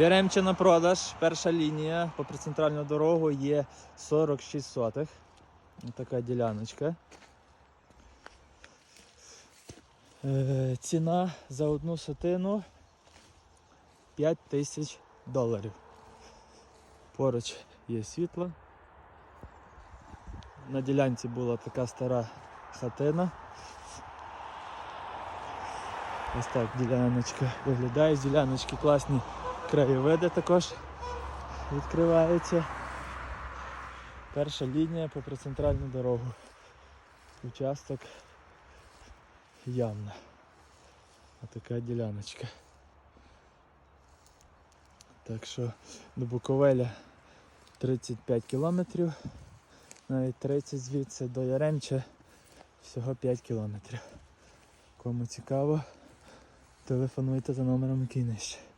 Яремче на продаж. Перша лінія по центральну дорогу є 46 сотих. Ось така діляночка. Е, ціна за одну сотину 5 тисяч доларів. Поруч є світло. На ділянці була така стара хатина. Ось так діляночка виглядає. З діляночки класні краєвиди також відкриваються. Перша лінія попри центральну дорогу. Участок явно. Отака діляночка. Так що до Буковеля 35 кілометрів, навіть 30 звідси до Яремча всього 5 кілометрів. Кому цікаво, телефонуйте за номером який.